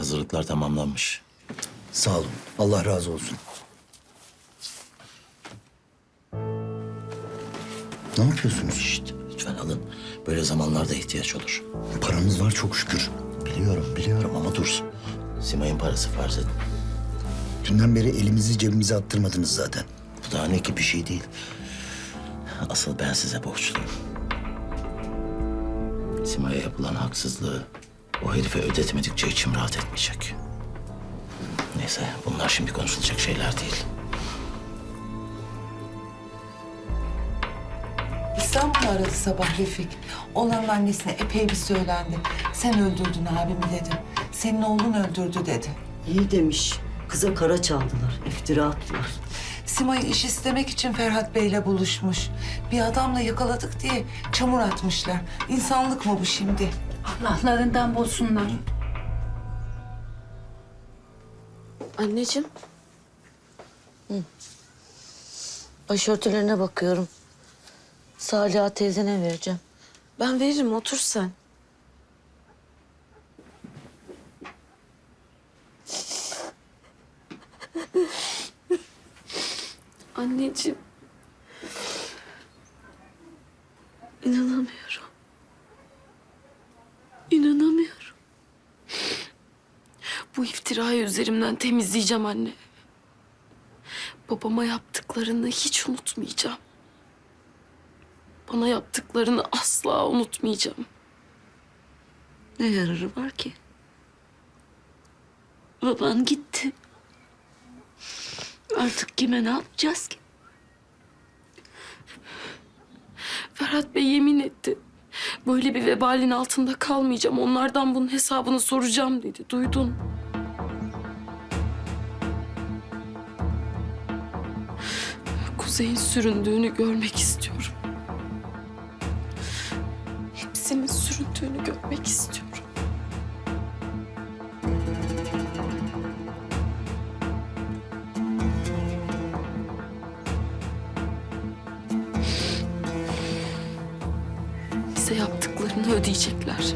hazırlıklar tamamlanmış. Sağ olun. Allah razı olsun. Ne yapıyorsunuz? Şşt, lütfen alın. Böyle zamanlarda ihtiyaç olur. Paramız var çok şükür. Biliyorum, biliyorum ama dur. Simay'ın parası farz edin. Dünden beri elimizi cebimize attırmadınız zaten. Bu daha ne ki bir şey değil. Asıl ben size borçluyum. Simay'a yapılan haksızlığı o herife ödetmedikçe içim rahat etmeyecek. Neyse bunlar şimdi konuşulacak şeyler değil. İstanbul aradı sabah Refik. Oğlanın annesine epey bir söylendi. Sen öldürdün abimi dedi. Senin oğlun öldürdü dedi. İyi demiş. Kıza kara çaldılar, iftira attılar. Sima'yı iş istemek için Ferhat Bey'le buluşmuş. Bir adamla yakaladık diye çamur atmışlar. İnsanlık mı bu şimdi? Allah'larından bulsunlar. Anneciğim. Hı. Başörtülerine bakıyorum. Saliha teyzene vereceğim. Ben veririm, otur sen. Anneciğim. İnanamıyorum. İnanamıyorum. Bu iftirayı üzerimden temizleyeceğim anne. Babama yaptıklarını hiç unutmayacağım. Bana yaptıklarını asla unutmayacağım. Ne yararı var ki? Baban gitti. Artık kime ne yapacağız ki? Ferhat Bey yemin etti. Böyle bir vebalin altında kalmayacağım. Onlardan bunun hesabını soracağım dedi. Duydun. Kuzey'in süründüğünü görmek istiyorum. Hepsinin süründüğünü görmek istiyorum. Bize yaptıklarını ödeyecekler.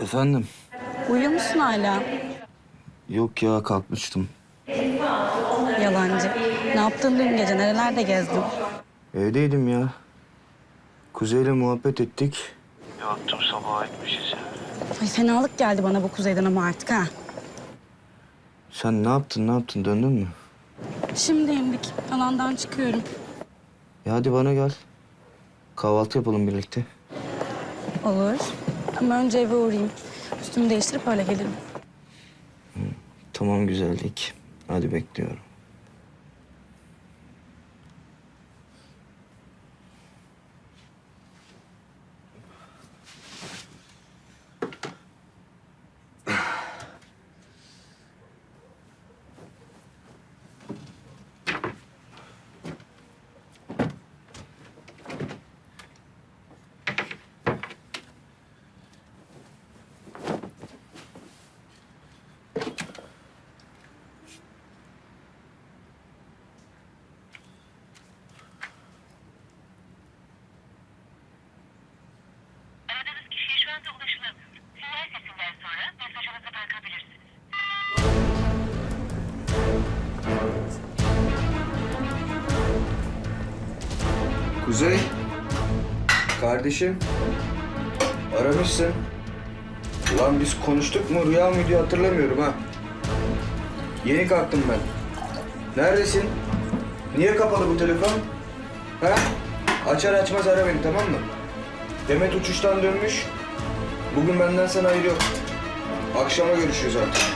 Efendim? Uyuyor musun hala? Yok ya kalkmıştım. Yalancı. Ne yaptın dün gece? Nerelerde gezdin? Evdeydim ya. Kuzey'le muhabbet ettik. Yattım sabah etmişiz ya. Ay fenalık geldi bana bu kuzeyden ama artık ha. Sen ne yaptın ne yaptın döndün mü? Şimdi indik. Alandan çıkıyorum. E hadi bana gel. Kahvaltı yapalım birlikte. Olur. Ama önce eve uğrayayım. Üstümü değiştirip öyle gelirim. Tamam güzellik. Hadi bekliyorum. Kuzey. Kardeşim. Aramışsın. Ulan biz konuştuk mu rüya mı hatırlamıyorum ha. Yeni kalktım ben. Neredesin? Niye kapalı bu telefon? Ha? Açar açmaz ara beni tamam mı? Demet uçuştan dönmüş. Bugün benden sana ayrı yok. Akşama görüşürüz artık.